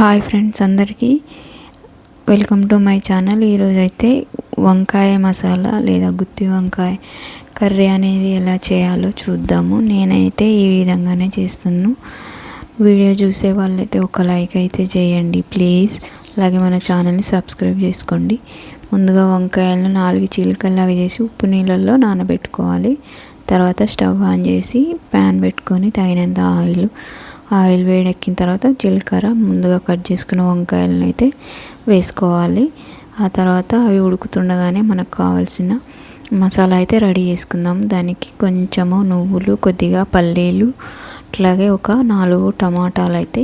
Hi friends అందరికీ welcome to my channel ఈరోజు అయితే వంకాయ మసాలా లేదా గుత్తి వంకాయ కర్రీ అనేది ఎలా చేయాలో చూద్దాము. నేనైతే ఈ విధంగానే చేస్తున్నాను వీడియో చూసే వాళ్ళైతే ఒక లైక్ అయితే చేయండి ప్లీజ్. అలాగే మన ఛానల్ని సబ్స్క్రైబ్ చేసుకోండి. ముందుగా వంకాయలను నాలుగు చీలికల్లాగా చేసి ఉప్పు నీళ్ళల్లో నానబెట్టుకోవాలి. తర్వాత స్టవ్ ఆన్ చేసి ప్యాన్ పెట్టుకొని తగినంత ఆయిల్ ఆయిల్ వేడెక్కిన తర్వాత జీలకర్ర ముందుగా కట్ చేసుకున్న వంకాయలను అయితే వేసుకోవాలి. ఆ తర్వాత అవి ఉడుకుతుండగానే మనకు కావాల్సిన మసాలా అయితే రెడీ చేసుకుందాం. దానికి కొంచెము నువ్వులు కొద్దిగా పల్లీలు అట్లాగే ఒక నాలుగు టమాటాలు అయితే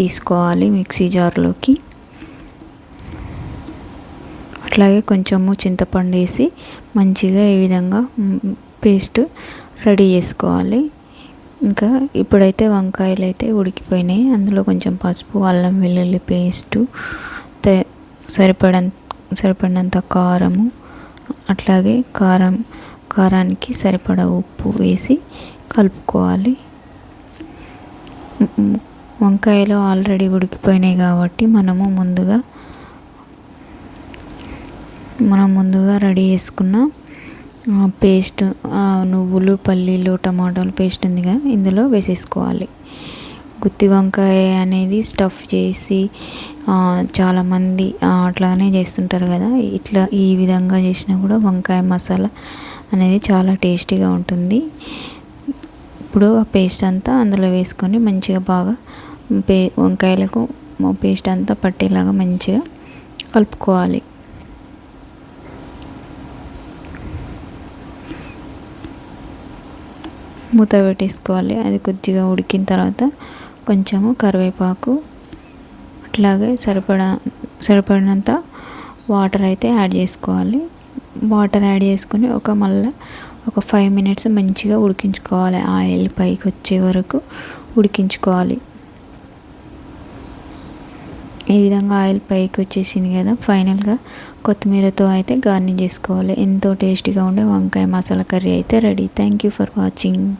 తీసుకోవాలి మిక్సీ జార్లోకి. అట్లాగే కొంచెము చింతపండు వేసి మంచిగా ఈ విధంగా పేస్ట్ రెడీ చేసుకోవాలి. ఇంకా ఇప్పుడైతే వంకాయలు అయితే ఉడికిపోయినాయి. అందులో కొంచెం పసుపు అల్లం వెల్లుల్లి పేస్టు సరిపడ సరిపడినంత కారము అట్లాగే కారం కారానికి సరిపడ ఉప్పు వేసి కలుపుకోవాలి. వంకాయలు ఆల్రెడీ ఉడికిపోయినాయి కాబట్టి మనము ముందుగా మనం ముందుగా రెడీ చేసుకున్న పేస్ట్ నువ్వులు పల్లీలు టమాటాలు పేస్ట్ ఉందిగా ఇందులో వేసేసుకోవాలి. గుత్తి వంకాయ అనేది స్టఫ్ చేసి చాలామంది అట్లానే చేస్తుంటారు కదా ఇట్లా ఈ విధంగా చేసినా కూడా వంకాయ మసాలా అనేది చాలా టేస్టీగా ఉంటుంది. ఇప్పుడు ఆ పేస్ట్ అంతా అందులో వేసుకొని మంచిగా బాగా పే వంకాయలకు పేస్ట్ అంతా పట్టేలాగా మంచిగా కలుపుకోవాలి. మూత పెట్టేసుకోవాలి. అది కొద్దిగా ఉడికిన తర్వాత కొంచెము కరివేపాకు అట్లాగే సరిపడా సరిపడినంత వాటర్ అయితే యాడ్ చేసుకోవాలి. వాటర్ యాడ్ చేసుకొని ఒక మళ్ళీ ఒక ఫైవ్ మినిట్స్ మంచిగా ఉడికించుకోవాలి. ఆయిల్ పైకి వచ్చే వరకు ఉడికించుకోవాలి. ఈ విధంగా ఆయిల్ పైకి వచ్చేసింది కదా. ఫైనల్గా కొత్తిమీరతో అయితే గార్నిష్ చేసుకోవాలి. ఎంతో టేస్టీగా ఉండే వంకాయ మసాలా కర్రీ అయితే ready. Thank you for watching